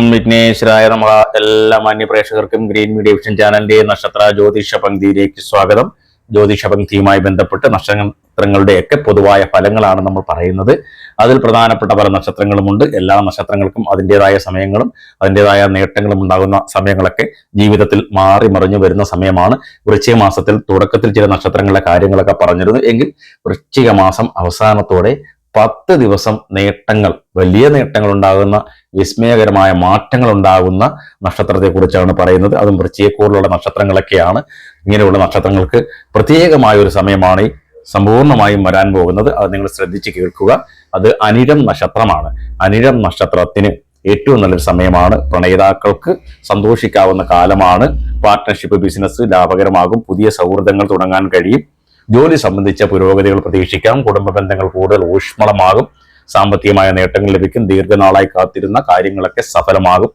ഓം വിഘ്നേശ്വരായ നമ്മളെ എല്ലാ മാന്യ പ്രേക്ഷകർക്കും ഗ്രീൻ മീഡിയ വിഷൻ ചാനലിന്റെ നക്ഷത്ര ജ്യോതിഷ പങ്ക്തിയിലേക്ക് സ്വാഗതം. ജ്യോതിഷ പങ്ക്തിയുമായി ബന്ധപ്പെട്ട് നക്ഷത്രങ്ങളുടെയൊക്കെ പൊതുവായ ഫലങ്ങളാണ് നമ്മൾ പറയുന്നത്. അതിൽ പ്രധാനപ്പെട്ട പല നക്ഷത്രങ്ങളുമുണ്ട്. എല്ലാ നക്ഷത്രങ്ങൾക്കും അതിന്റെതായ സമയങ്ങളും അതിന്റെതായ നേട്ടങ്ങളും ഉണ്ടാകുന്ന സമയങ്ങളൊക്കെ ജീവിതത്തിൽ മാറി മറിഞ്ഞു വരുന്ന സമയമാണ്. വൃശ്ചിക മാസത്തിൽ തുടക്കത്തിൽ ചില നക്ഷത്രങ്ങളുടെ കാര്യങ്ങളൊക്കെ പറഞ്ഞിരുന്നു. എങ്കിൽ വൃശ്ചിക മാസം അവസാനത്തോടെ പത്ത് ദിവസം നേട്ടങ്ങൾ വലിയ നേട്ടങ്ങൾ ഉണ്ടാകുന്ന വിസ്മയകരമായ മാറ്റങ്ങൾ ഉണ്ടാകുന്ന നക്ഷത്രത്തെക്കുറിച്ചാണ് പറയുന്നത്. അതും വൃശ്ചിയക്കൂറിലുള്ള നക്ഷത്രങ്ങളൊക്കെയാണ്. ഇങ്ങനെയുള്ള നക്ഷത്രങ്ങൾക്ക് പ്രത്യേകമായ ഒരു സമയമാണ് ഈ സമ്പൂർണമായും വരാൻ പോകുന്നത്. അത് നിങ്ങൾ ശ്രദ്ധിച്ച് കേൾക്കുക. അത് അനിരം നക്ഷത്രമാണ്. അനിരം നക്ഷത്രത്തിന് ഏറ്റവും നല്ലൊരു സമയമാണ്. പ്രണയിതാക്കൾക്ക് സന്തോഷിക്കാവുന്ന കാലമാണ്. പാർട്ട്ണർഷിപ്പ് ബിസിനസ് ലാഭകരമാകും. പുതിയ സൗഹൃദങ്ങൾ തുടങ്ങാൻ കഴിയും. ജോലി സംബന്ധിച്ച പുരോഗതികൾ പ്രതീക്ഷിക്കാം. കുടുംബ ബന്ധങ്ങൾ കൂടുതൽ ഊഷ്മളമാകും. സാമ്പത്തികമായ നേട്ടങ്ങൾ ലഭിക്കും. ദീർഘനാളായി കാത്തിരുന്ന കാര്യങ്ങളൊക്കെ സഫലമാകും.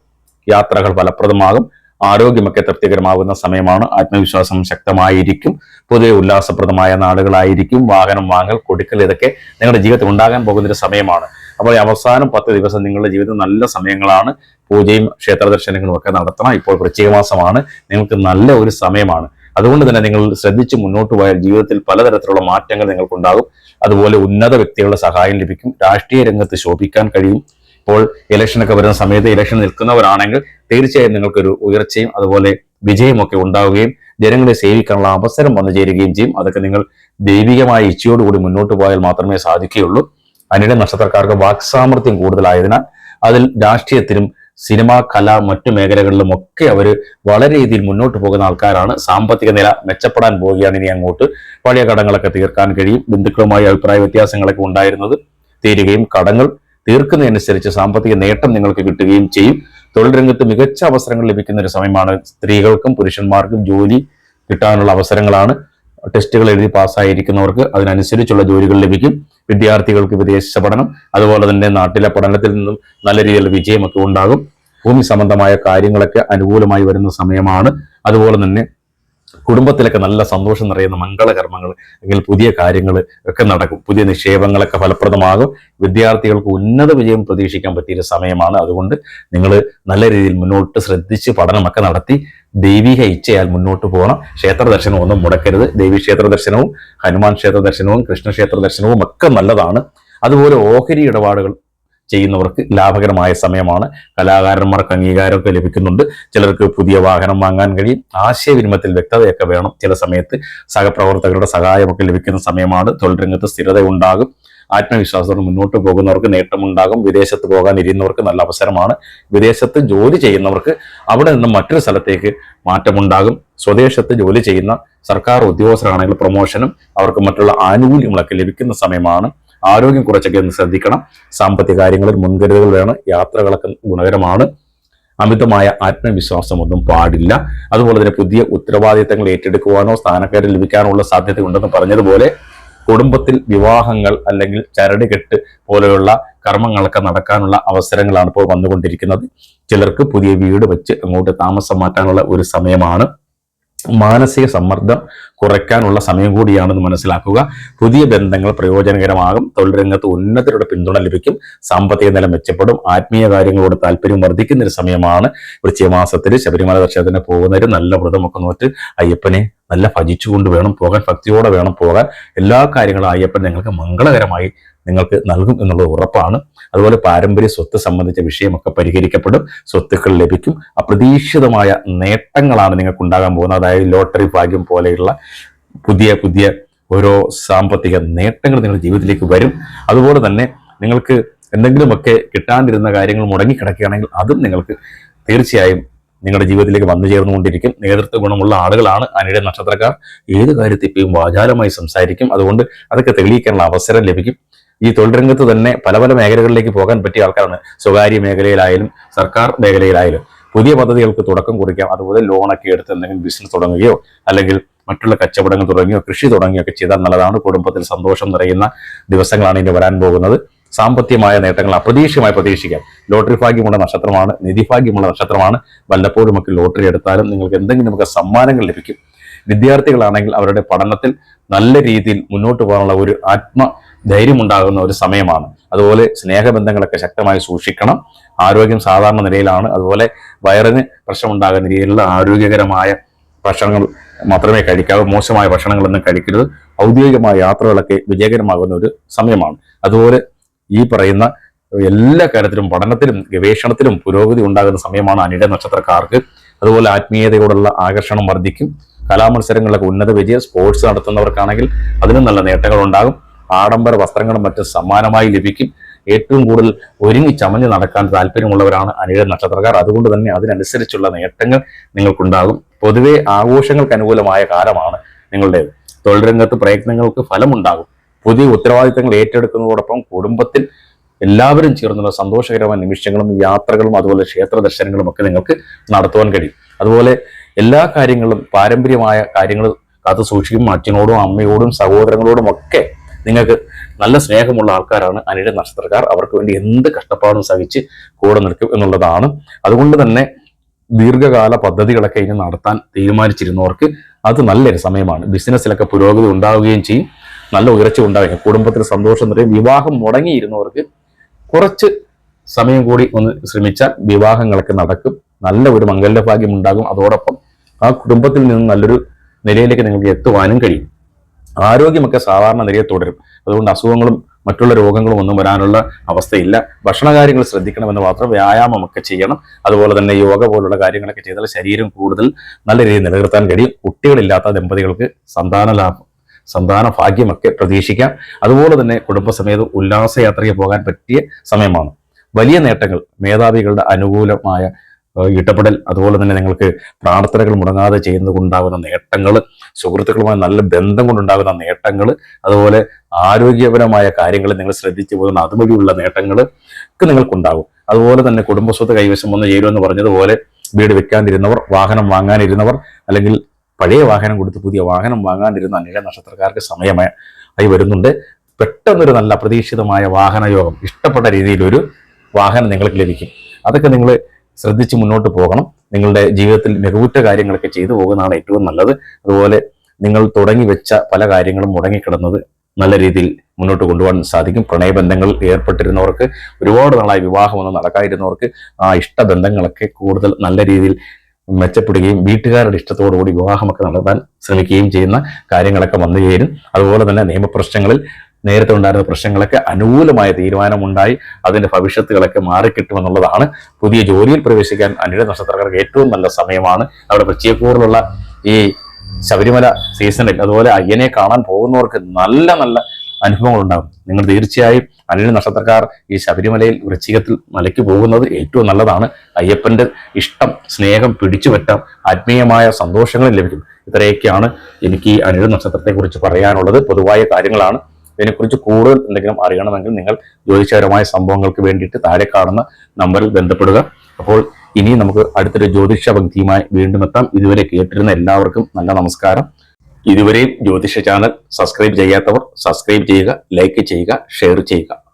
യാത്രകൾ ഫലപ്രദമാകും. ആരോഗ്യമൊക്കെ തൃപ്തികരമാകുന്ന സമയമാണ്. ആത്മവിശ്വാസം ശക്തമായിരിക്കും. പൊതുവെ ഉല്ലാസപ്രദമായ നാടുകളായിരിക്കും വാഹനം വാങ്ങൽ കൊടുക്കൽ ഇതൊക്കെ നിങ്ങളുടെ ജീവിതത്തിൽ ഉണ്ടാകാൻ പോകുന്ന ഒരു സമയമാണ്. അപ്പോൾ അവസാനം പത്ത് ദിവസം നിങ്ങളുടെ ജീവിതം നല്ല സമയങ്ങളാണ്. പൂജയും ക്ഷേത്ര ദർശനങ്ങളും ഒക്കെ നടത്തണം. ഇപ്പോൾ വൃശ്ചിക മാസമാണ് നിങ്ങൾക്ക് നല്ല ഒരു സമയമാണ്. അതുകൊണ്ട് തന്നെ നിങ്ങൾ ശ്രദ്ധിച്ച് മുന്നോട്ട് പോയാൽ ജീവിതത്തിൽ പലതരത്തിലുള്ള മാറ്റങ്ങൾ നിങ്ങൾക്കുണ്ടാകും. അതുപോലെ ഉന്നത വ്യക്തികളുടെ സഹായം ലഭിക്കും. രാഷ്ട്രീയ രംഗത്ത് ശോഭിക്കാൻ കഴിയും. ഇപ്പോൾ ഇലക്ഷനൊക്കെ വരുന്ന സമയത്ത് ഇലക്ഷൻ നിൽക്കുന്നവരാണെങ്കിൽ തീർച്ചയായും നിങ്ങൾക്കൊരു ഉയർച്ചയും അതുപോലെ വിജയമൊക്കെ ഉണ്ടാവുകയും ജനങ്ങളെ സേവിക്കാനുള്ള അവസരം വന്നു ചേരുകയും ചെയ്യും. അതൊക്കെ നിങ്ങൾ ദൈവികമായ ഇച്ഛയോടുകൂടി മുന്നോട്ട് പോയാൽ മാത്രമേ സാധിക്കുകയുള്ളൂ. അനിട നക്ഷത്രക്കാർക്ക് വാക്സാമർത്ഥ്യം കൂടുതലായതിനാൽ അതിൽ രാഷ്ട്രീയത്തിലും സിനിമ കല മറ്റു മേഖലകളിലും ഒക്കെ അവർ വളരെ രീതിയിൽ മുന്നോട്ട് പോകുന്ന ആൾക്കാരാണ്. സാമ്പത്തിക നില മെച്ചപ്പെടാൻ പോവുകയാണ് ഇനി അങ്ങോട്ട്. പഴയ കടങ്ങളൊക്കെ തീർക്കാൻ കഴിയും. ബന്ധുക്കളുമായി അഭിപ്രായ വ്യത്യാസങ്ങളൊക്കെ ഉണ്ടായിരുന്നത് തീരുകയും കടങ്ങൾ തീർക്കുന്നതനുസരിച്ച് സാമ്പത്തിക നേട്ടം നിങ്ങൾക്ക് കിട്ടുകയും ചെയ്യും. തൊഴിൽ രംഗത്ത് മികച്ച അവസരങ്ങൾ ലഭിക്കുന്ന ഒരു സമയമാണ്. സ്ത്രീകൾക്കും പുരുഷന്മാർക്കും ജോലി കിട്ടാനുള്ള അവസരങ്ങളാണ്. ടെസ്റ്റുകൾ എഴുതി പാസ്സായിരിക്കുന്നവർക്ക് അതിനനുസരിച്ചുള്ള ജോലികൾ ലഭിക്കും. വിദ്യാർത്ഥികൾക്ക് വിദേശ പഠനം അതുപോലെ തന്നെ നാട്ടിലെ പഠനത്തിൽ നിന്നും നല്ല രീതിയിലുള്ള വിജയമൊക്കെ ഉണ്ടാകും. ഭൂമി സംബന്ധമായ കാര്യങ്ങളൊക്കെ അനുകൂലമായി വരുന്ന സമയമാണ്. അതുപോലെ തന്നെ കുടുംബത്തിലൊക്കെ നല്ല സന്തോഷം നിറയുന്ന മംഗളകർമ്മങ്ങൾ അല്ലെങ്കിൽ പുതിയ കാര്യങ്ങൾ ഒക്കെ നടക്കും. പുതിയ നിക്ഷേപങ്ങളൊക്കെ ഫലപ്രദമാകും. വിദ്യാർത്ഥികൾക്ക് ഉന്നത വിജയം പ്രതീക്ഷിക്കാൻ പറ്റിയ സമയമാണ്. അതുകൊണ്ട് നിങ്ങൾ നല്ല രീതിയിൽ മുന്നോട്ട് ശ്രദ്ധിച്ച് പഠനമൊക്കെ നടത്തി ദൈവിക ഇച്ഛയാൽ മുന്നോട്ട് പോകണം. ക്ഷേത്ര ദർശനം ഒന്നും മുടക്കരുത്. ദേവീ ക്ഷേത്ര ദർശനവും ഹനുമാൻ ക്ഷേത്ര ദർശനവും കൃഷ്ണക്ഷേത്ര ദർശനവും ഒക്കെ നല്ലതാണ്. അതുപോലെ ഓഹരി ഇടപാടുകൾ ചെയ്യുന്നവർക്ക് ലാഭകരമായ സമയമാണ്. കലാകാരന്മാർക്ക് അംഗീകാരമൊക്കെ ലഭിക്കുന്നുണ്ട്. ചിലർക്ക് പുതിയ വാഹനം വാങ്ങാൻ കഴിയും. ആശയവിനിമയത്തിൽ വ്യക്തതയൊക്കെ വേണം. ചില സമയത്ത് സഹപ്രവർത്തകരുടെ സഹായമൊക്കെ ലഭിക്കുന്ന സമയമാണ്. തൊഴിൽ രംഗത്ത് സ്ഥിരത ഉണ്ടാകും. ആത്മവിശ്വാസത്തോടെ മുന്നോട്ട് പോകുന്നവർക്ക് നേട്ടമുണ്ടാകും. വിദേശത്ത് പോകാൻ ഇരിയുന്നവർക്ക് നല്ല അവസരമാണ്. വിദേശത്ത് ജോലി ചെയ്യുന്നവർക്ക് അവിടെ നിന്ന് മറ്റൊരു സ്ഥലത്തേക്ക് മാറ്റമുണ്ടാകും. സ്വദേശത്ത് ജോലി ചെയ്യുന്ന സർക്കാർ ഉദ്യോഗസ്ഥരാണെങ്കിൽ പ്രൊമോഷനും അവർക്ക് മറ്റുള്ള ആനുകൂല്യങ്ങളൊക്കെ ലഭിക്കുന്ന സമയമാണ്. ആരോഗ്യം കുറച്ചൊക്കെ ഒന്ന് ശ്രദ്ധിക്കണം. സാമ്പത്തിക കാര്യങ്ങളിൽ മുൻകരുതൽ വേണം. യാത്രകളൊക്കെ ഗുണകരമാണ്. അമിതമായ ആത്മവിശ്വാസം ഒന്നും പാടില്ല. അതുപോലെ തന്നെ പുതിയ ഉത്തരവാദിത്തങ്ങൾ ഏറ്റെടുക്കുവാനോ സ്ഥാനക്കയറ്റം ലഭിക്കാനോ ഉള്ള സാധ്യത ഉണ്ടെന്ന് പറഞ്ഞതുപോലെ കുടുംബത്തിൽ വിവാഹങ്ങൾ അല്ലെങ്കിൽ ചരടുകെട്ട് പോലെയുള്ള കർമ്മങ്ങളൊക്കെ നടക്കാനുള്ള അവസരങ്ങളാണ് ഇപ്പോൾ വന്നുകൊണ്ടിരിക്കുന്നത്. ചിലർക്ക് പുതിയ വീട് വെച്ച് അങ്ങോട്ട് താമസം മാറ്റാനുള്ള ഒരു സമയമാണ്. മാനസിക സമ്മർദ്ദം കുറയ്ക്കാനുള്ള സമയം കൂടിയാണെന്ന് മനസ്സിലാക്കുക. പുതിയ ബന്ധങ്ങൾ പ്രയോജനകരമാകും. തൊഴിൽ രംഗത്ത് ഉന്നതരുടെ പിന്തുണ ലഭിക്കും. സാമ്പത്തിക നില മെച്ചപ്പെടും. ആത്മീയ കാര്യങ്ങളോട് താല്പര്യം വർദ്ധിക്കുന്ന ഒരു സമയമാണ്. വൃശ്ചിക മാസത്തിൽ ശബരിമല ദർശനത്തിന് പോകുന്നവർ നല്ല വ്രതമൊക്കെ നോറ്റ് അയ്യപ്പനെ നല്ല ഭജിച്ചുകൊണ്ട് വേണം പോകാൻ ഭക്തിയോടെ വേണം പോകാൻ. എല്ലാ കാര്യങ്ങളും അയ്യപ്പൻ നിങ്ങൾക്ക് മംഗളകരമായി നിങ്ങൾക്ക് നൽകും എന്നുള്ളത് ഉറപ്പാണ്. അതുപോലെ പാരമ്പര്യ സ്വത്ത് സംബന്ധിച്ച വിഷയമൊക്കെ പരിഹരിക്കപ്പെടും സ്വത്തുക്കൾ ലഭിക്കും. അപ്രതീക്ഷിതമായ നേട്ടങ്ങളാണ് നിങ്ങൾക്ക് ഉണ്ടാകാൻ പോകുന്നത്. അതായത് ലോട്ടറി ഭാഗ്യം പോലെയുള്ള പുതിയ പുതിയ ഓരോ സാമ്പത്തിക നേട്ടങ്ങൾ നിങ്ങളുടെ ജീവിതത്തിലേക്ക് വരും. അതുപോലെ തന്നെ നിങ്ങൾക്ക് എന്തെങ്കിലുമൊക്കെ കിട്ടാണ്ടിരുന്ന കാര്യങ്ങൾ മുടങ്ങിക്കിടക്കുകയാണെങ്കിൽ അതും നിങ്ങൾക്ക് തീർച്ചയായും നിങ്ങളുടെ ജീവിതത്തിലേക്ക് വന്നു ചേർന്നുകൊണ്ടിരിക്കും. നേതൃത്വ ഗുണമുള്ള ആളുകളാണ് അനിയുടെ നക്ഷത്രക്കാർ. ഏത് കാര്യത്തിൽ ഇപ്പോഴും വാചാലമായി സംസാരിക്കും. അതുകൊണ്ട് അതൊക്കെ തെളിയിക്കാനുള്ള അവസരം ലഭിക്കും. ഈ തൊഴിൽ രംഗത്ത് തന്നെ പല പല മേഖലകളിലേക്ക് പോകാൻ പറ്റിയ ആൾക്കാരാണ് സ്വകാര്യ മേഖലയിലായാലും സർക്കാർ മേഖലയിലായാലും. പുതിയ പദ്ധതികൾക്ക് തുടക്കം കുറിക്കാം. അതുപോലെ ലോണൊക്കെ എടുത്ത് എന്തെങ്കിലും ബിസിനസ് തുടങ്ങുകയോ അല്ലെങ്കിൽ മറ്റുള്ള കച്ചവടങ്ങൾ തുടങ്ങിയോ കൃഷി തുടങ്ങിയൊക്കെ ചെയ്താൽ നല്ലതാണ്. കുടുംബത്തിൽ സന്തോഷം നിറയുന്ന ദിവസങ്ങളാണ് ഇനി വരാൻ പോകുന്നത്. സാമ്പത്തികമായ നേട്ടങ്ങൾ അപ്രതീക്ഷിതമായി പ്രതീക്ഷിക്കാം. ലോട്ടറി ഭാഗ്യമുള്ള നക്ഷത്രമാണ് നിധിഭാഗ്യമുള്ള നക്ഷത്രമാണ്. വല്ലപ്പോഴും ഒക്കെ ലോട്ടറി എടുത്താലും നിങ്ങൾക്ക് എന്തെങ്കിലും നമുക്ക് സമ്മാനങ്ങൾ ലഭിക്കും. വിദ്യാർത്ഥികളാണെങ്കിൽ അവരുടെ പഠനത്തിൽ നല്ല രീതിയിൽ മുന്നോട്ട് പോകാനുള്ള ഒരു ആത്മ ധൈര്യമുണ്ടാകുന്ന ഒരു സമയമാണ്. അതുപോലെ സ്നേഹബന്ധങ്ങളൊക്കെ ശക്തമായി സൂക്ഷിക്കണം. ആരോഗ്യം സാധാരണ നിലയിലാണ്. അതുപോലെ വയറിന് പ്രശ്നമുണ്ടാകുന്ന രീതിയിലുള്ള ആരോഗ്യകരമായ ഭക്ഷണങ്ങൾ മാത്രമേ കഴിക്കാവൂ. മോശമായ ഭക്ഷണങ്ങളൊന്നും കഴിക്കരുത്. ഔദ്യോഗികമായ യാത്രകളൊക്കെ വിജയകരമാകുന്ന ഒരു സമയമാണ്. അതുപോലെ ഈ പറയുന്ന എല്ലാ കാര്യത്തിലും പഠനത്തിലും ഗവേഷണത്തിലും പുരോഗതി ഉണ്ടാകുന്ന സമയമാണ് അനിട നക്ഷത്രക്കാർക്ക്. അതുപോലെ ആത്മീയതയോടുള്ള ആകർഷണം വർദ്ധിക്കും. കലാമത്സരങ്ങളിലൊക്കെ ഉന്നത വിജയം സ്പോർട്സ് നടത്തുന്നവർക്കാണെങ്കിൽ അതിനും നല്ല നേട്ടങ്ങൾ ഉണ്ടാകും ആഡംബര വസ്ത്രങ്ങളും മറ്റും സമ്മാനമായി ലഭിക്കും. ഏറ്റവും കൂടുതൽ ഒരുങ്ങി ചമഞ്ഞ് നടക്കാൻ താല്പര്യമുള്ളവരാണ് അനിഴ നക്ഷത്രക്കാർ. അതുകൊണ്ട് തന്നെ അതിനനുസരിച്ചുള്ള നേട്ടങ്ങൾ നിങ്ങൾക്കുണ്ടാകും. പൊതുവെ ആഘോഷങ്ങൾക്ക് അനുകൂലമായ കാലമാണ് നിങ്ങളുടേത്. തൊഴിൽ രംഗത്ത് പ്രയത്നങ്ങൾക്ക് ഫലമുണ്ടാകും. പുതിയ ഉത്തരവാദിത്തങ്ങൾ ഏറ്റെടുക്കുന്നതോടൊപ്പം കുടുംബത്തിൽ എല്ലാവരും ചേർന്നുള്ള സന്തോഷകരമായ നിമിഷങ്ങളും യാത്രകളും അതുപോലെ ക്ഷേത്ര ദർശനങ്ങളും ഒക്കെ നിങ്ങൾക്ക് നടത്തുവാൻ കഴിയും. അതുപോലെ എല്ലാ കാര്യങ്ങളും പാരമ്പര്യമായ കാര്യങ്ങൾ കാത്തു സൂക്ഷിക്കും. അച്ഛനോടും അമ്മയോടും സഹോദരങ്ങളോടും ഒക്കെ നിങ്ങൾക്ക് നല്ല സ്നേഹമുള്ള ആൾക്കാരാണ് അനിഴ നക്ഷത്രക്കാർ. അവർക്ക് വേണ്ടി എന്ത് കഷ്ടപ്പാടും സഹിച്ച് കൂടെ നിൽക്കും എന്നുള്ളതാണ്. അതുകൊണ്ട് തന്നെ ദീർഘകാല പദ്ധതികളൊക്കെ ഇനി നടത്താൻ തീരുമാനിച്ചിരുന്നവർക്ക് അത് നല്ലൊരു സമയമാണ്. ബിസിനസ്സിലൊക്കെ പുരോഗതി ഉണ്ടാവുകയും ചെയ്യും. നല്ല ഉയർച്ച ഉണ്ടാവുകയും കുടുംബത്തിൽ സന്തോഷം നിറയും. വിവാഹം മുടങ്ങിയിരുന്നവർക്ക് കുറച്ച് സമയം കൂടി ഒന്ന് ശ്രമിച്ചാൽ വിവാഹങ്ങളൊക്കെ നടക്കും. നല്ല ഒരു മംഗല്യഭാഗ്യം ഉണ്ടാകും. അതോടൊപ്പം ആ കുടുംബത്തിൽ നിന്ന് നല്ലൊരു നിലയിലേക്ക് നിങ്ങൾക്ക് എത്തുവാനും കഴിയും. ആരോഗ്യമൊക്കെ സാധാരണ നിലയിൽ തുടരും. അതുകൊണ്ട് അസുഖങ്ങളും മറ്റുള്ള രോഗങ്ങളും ഒന്നും വരാനുള്ള അവസ്ഥയില്ല. ഭക്ഷണകാര്യങ്ങൾ ശ്രദ്ധിക്കണമെന്ന് മാത്രം വ്യായാമമൊക്കെ ചെയ്യണം. അതുപോലെ തന്നെ യോഗ പോലുള്ള കാര്യങ്ങളൊക്കെ ചെയ്താൽ ശരീരം കൂടുതൽ നല്ല രീതിയിൽ നിലനിർത്താൻ കഴിയും. കുട്ടികളില്ലാത്ത ദമ്പതികൾക്ക് സന്താന ലാഭം സന്താന ഭാഗ്യമൊക്കെ പ്രതീക്ഷിക്കാം. അതുപോലെ തന്നെ കുടുംബസമേതം ഉല്ലാസയാത്രയ്ക്ക് പോകാൻ പറ്റിയ സമയമാണ്. വലിയ നേട്ടങ്ങൾ മേധാവികളുടെ അനുകൂലമായ ഇടപെടൽ. അതുപോലെ തന്നെ നിങ്ങൾക്ക് പ്രാർത്ഥനകൾ മുടങ്ങാതെ ചെയ്യുന്നത് കൊണ്ടാകുന്ന നേട്ടങ്ങൾ സുഹൃത്തുക്കളുമായി നല്ല ബന്ധം കൊണ്ടുണ്ടാകുന്ന നേട്ടങ്ങൾ അതുപോലെ ആരോഗ്യപരമായ കാര്യങ്ങൾ നിങ്ങൾ ശ്രദ്ധിച്ചു പോകുന്ന അതുവഴിയുള്ള നേട്ടങ്ങൾ ഒക്കെ നിങ്ങൾക്കുണ്ടാകും. അതുപോലെ തന്നെ കുടുംബസ്വത്ത് കൈവശം വന്ന് ചേരുമെന്ന് പറഞ്ഞതുപോലെ വീട് വെക്കാതിരുന്നവർ വാഹനം വാങ്ങാനിരുന്നവർ അല്ലെങ്കിൽ പഴയ വാഹനം കൊടുത്ത് പുതിയ വാഹനം വാങ്ങാനിരുന്ന അനേക നക്ഷത്രക്കാർക്ക് സമയമായി ആയി വരുന്നുണ്ട്. പെട്ടെന്നൊരു നല്ല അപ്രതീക്ഷിതമായ വാഹനയോഗം ഇഷ്ടപ്പെട്ട രീതിയിലൊരു വാഹനം നിങ്ങൾക്ക് ലഭിക്കും. അതൊക്കെ നിങ്ങൾ ശ്രദ്ധിച്ച് മുന്നോട്ട് പോകണം. നിങ്ങളുടെ ജീവിതത്തിൽ മികവുറ്റ കാര്യങ്ങളൊക്കെ ചെയ്തു പോകുന്നതാണ് ഏറ്റവും നല്ലത്. അതുപോലെ നിങ്ങൾ തുടങ്ങി വെച്ച പല കാര്യങ്ങളും മുടങ്ങിക്കിടന്നത് നല്ല രീതിയിൽ മുന്നോട്ട് കൊണ്ടുപോകാൻ സാധിക്കും. പ്രണയബന്ധങ്ങളിൽ ഏർപ്പെട്ടിരുന്നവർക്ക് ഒരുപാട് നാളായി വിവാഹമൊന്നും നടക്കാതിരുന്നവർക്ക് ആ ഇഷ്ടബന്ധങ്ങളൊക്കെ കൂടുതൽ നല്ല രീതിയിൽ മെച്ചപ്പെടുകയും വീട്ടുകാരുടെ ഇഷ്ടത്തോടുകൂടി വിവാഹമൊക്കെ നടത്താൻ ശ്രമിക്കുകയും ചെയ്യുന്ന കാര്യങ്ങളൊക്കെ വന്നു ചേരും. അതുപോലെ തന്നെ നിയമപ്രശ്നങ്ങളിൽ നേരത്തെ ഉണ്ടായിരുന്ന പ്രശ്നങ്ങളൊക്കെ അനുകൂലമായ തീരുമാനമുണ്ടായി. അതിന്റെ ഭവിഷ്യത്തുകളൊക്കെ മാറിക്കിട്ടുമെന്നുള്ളതാണ് പുതിയ ജോലിയിൽ പ്രവേശിക്കാൻ അനിഴ നക്ഷത്രക്കാർക്ക് ഏറ്റവും നല്ല സമയമാണ്. അവിടെ പ്രത്യേകൂറിലുള്ള ഈ ശബരിമല സീസണിൽ അതുപോലെ അയ്യനെ കാണാൻ പോകുന്നവർക്ക് നല്ല നല്ല അനുഭവങ്ങൾ ഉണ്ടാകും. നിങ്ങൾ തീർച്ചയായും അനിഴ നക്ഷത്രക്കാർ ഈ ശബരിമലയിൽ വൃശ്ചികത്തിൽ മലയ്ക്ക് പോകുന്നത് ഏറ്റവും നല്ലതാണ്. അയ്യപ്പന്റെ ഇഷ്ടം സ്നേഹം പിടിച്ചു പറ്റാം ആത്മീയമായ സന്തോഷങ്ങളും ലഭിക്കും. ഇത്രയൊക്കെയാണ് എനിക്ക് ഈ അനിഴ നക്ഷത്രത്തെക്കുറിച്ച് പറയാനുള്ളത്. പൊതുവായ കാര്യങ്ങളാണ്. ഇതിനെക്കുറിച്ച് കൂടുതൽ എന്തെങ്കിലും അറിയണമെങ്കിൽ നിങ്ങൾ ജ്യോതിഷപരമായ സംഭവങ്ങൾക്ക് വേണ്ടിയിട്ട് താഴെ കാണുന്ന നമ്പറിൽ ബന്ധപ്പെടുക. അപ്പോൾ ഇനി നമുക്ക് അടുത്തൊരു ജ്യോതിഷ പങ്ക്തിയുമായി വീണ്ടും എത്താം. ഇതുവരെ കേട്ടിരുന്ന എല്ലാവർക്കും നല്ല നമസ്കാരം. ഇതുവരെയും ജ്യോതിഷ ചാനൽ സബ്സ്ക്രൈബ് ചെയ്യാത്തവർ സബ്സ്ക്രൈബ് ചെയ്യുക ലൈക്ക് ചെയ്യുക ഷെയർ ചെയ്യുക.